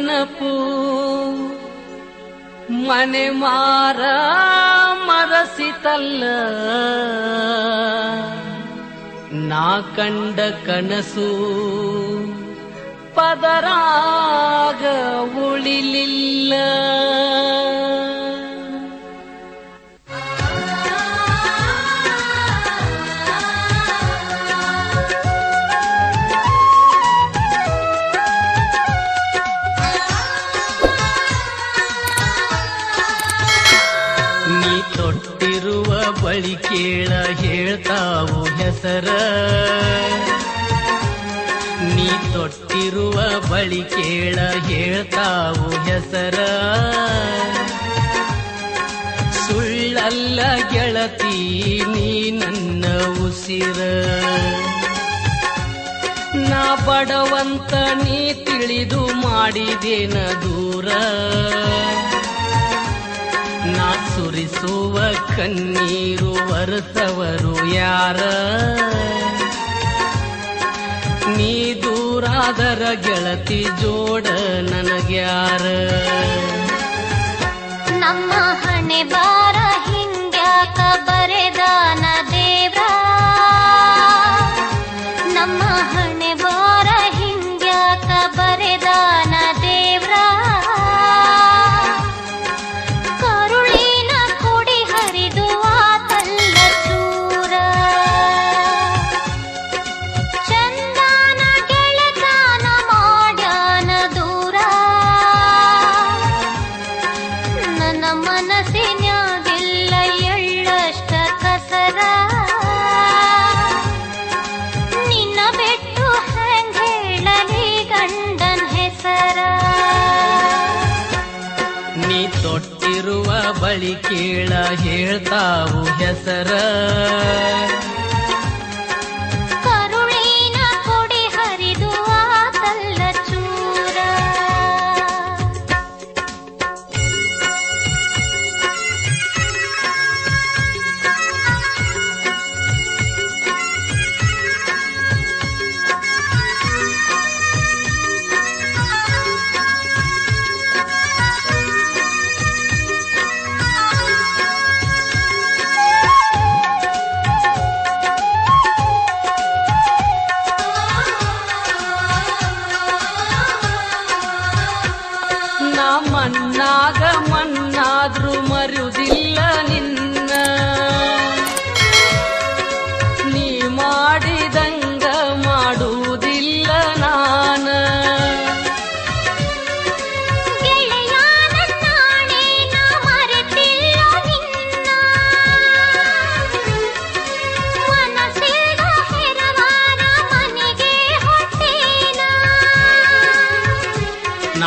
ನೆನಪು. ಮನೆ ಮಾರ ಮರಸಿತಲ್ಲ. ನಾ ಕಂಡ ಕನಸು ಪದರಾಗ ಉಳಿಲಿಲ್ಲ. ಬಳಿ ಕೇಳ ಹೇಳ್ತಾವು ಹೆಸರ. ನೀ ತೊಟ್ಟಿರುವ ಬಳಿ ಕೇಳ ಹೇಳ್ತಾವು ಹೆಸರ. ಸುಳ್ಳಲ್ಲ ಗೆಳತಿ, ನೀ ನನ್ನ ಉಸಿರ. ನಾ ಬಡವಂತ, ನೀ ತಿಳಿದು ಮಾಡಿದೇನ ದೂರ. ಸುರಿಸುವ ಕಣ್ಣೀರು ಬರುತ್ತವರು ಯಾರ? ನೀ ದೂರಾದರ ಗೆಳತಿ ಜೋಡ ನನಗ್ಯಾರ? ನಮ್ಮ ಹಣೆ ಬಾರ ಮನಸ್ಸಿನ್ಯಾಗಿಲ್ಲ ಎಳ್ಳಷ್ಟ ಕಸರ ನಿನ್ನ ಬಿಟ್ಟು ಹೆಂಗ್ ಹೇಳಲಿ ಗಂಡನ್ ಹೆಸರ? ನೀ ತೊಟ್ಟಿರುವ ಬಳಿ ಕೇಳ ಹೇಳ್ತಾವು ಹೆಸರ.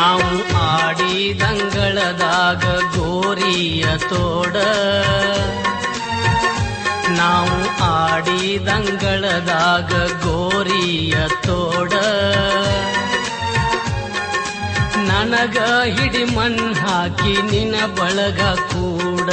ನಾವು ಆಡಿದಂಗಳದಾಗ ಗೋರಿಯ ತೋಡ ನಾವು ಆಡಿದಂಗಳದಾಗ ಗೋರಿಯ ತೋಡ ನನಗ ಹಿಡಿ ಮಣ್ ಹಾಕಿ ನಿನ ಬಳಗ ಕೂಡ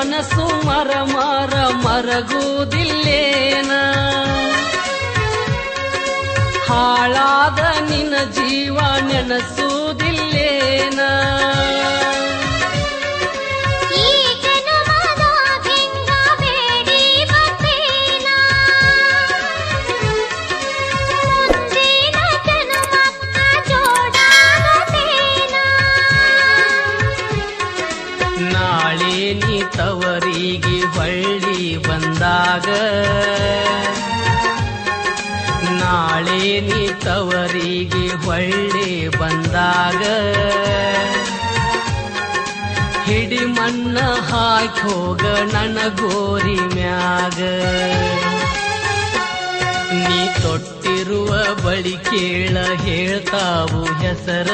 ಮನಸ್ಸು ಮರ ಮರ ಮರಗುವುದಿಲ್ಲೇನ? ಹಾಳಾದ ನಿನ್ನ ಜೀವ ನೆನಸುವುದಿಲ್ಲೇನ? ನಾಳೆ ನೀ ತವರಿಗೆ ಹೊಳ್ಳಿ ಬಂದಾಗ ಹಿಡಿ ಮಣ್ಣ ಹಾಕಿ ಹೋಗ ನನ್ನ ಗೋರಿ ಮ್ಯಾಗ. ನೀ ತೊಟ್ಟಿರುವ ಬಳಿ ಕೇಳ ಹೇಳ್ತಾವು ಹೆಸರ.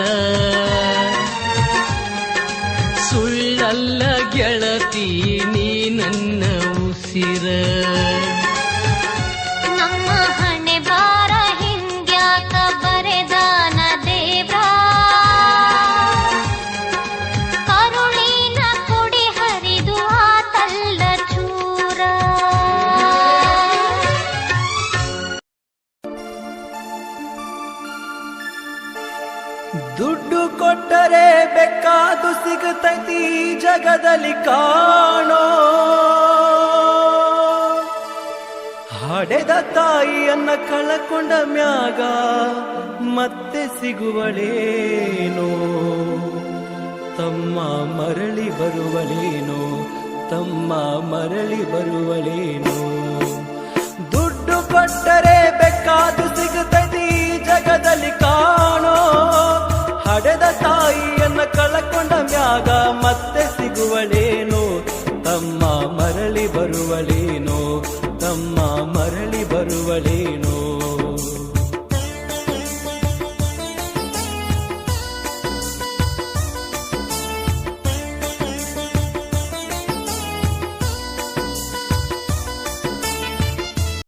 ಸುಳ್ಳಲ್ಲ ಗೆಳತಿ ನೀ ನನ್ನ ಉಸಿರ. ಈ ಜಗದಲ್ಲಿ ಕಾಣೋ. ಹಡೆದ ತಾಯಿಯನ್ನ ಕಳಕೊಂಡ ಮ್ಯಾಗ ಮತ್ತೆ ಸಿಗುವಳೇನೋ. ತಮ್ಮ ಮರಳಿ ಬರುವಳೇನೋ, ತಮ್ಮ ಮರಳಿ ಬರುವಳೇನೋ. ದುಡ್ಡು ಕೊಟ್ಟರೆ ಬೇಕಾದು ಸಿಗುತ್ತದೆ ಜಗದಲ್ಲಿ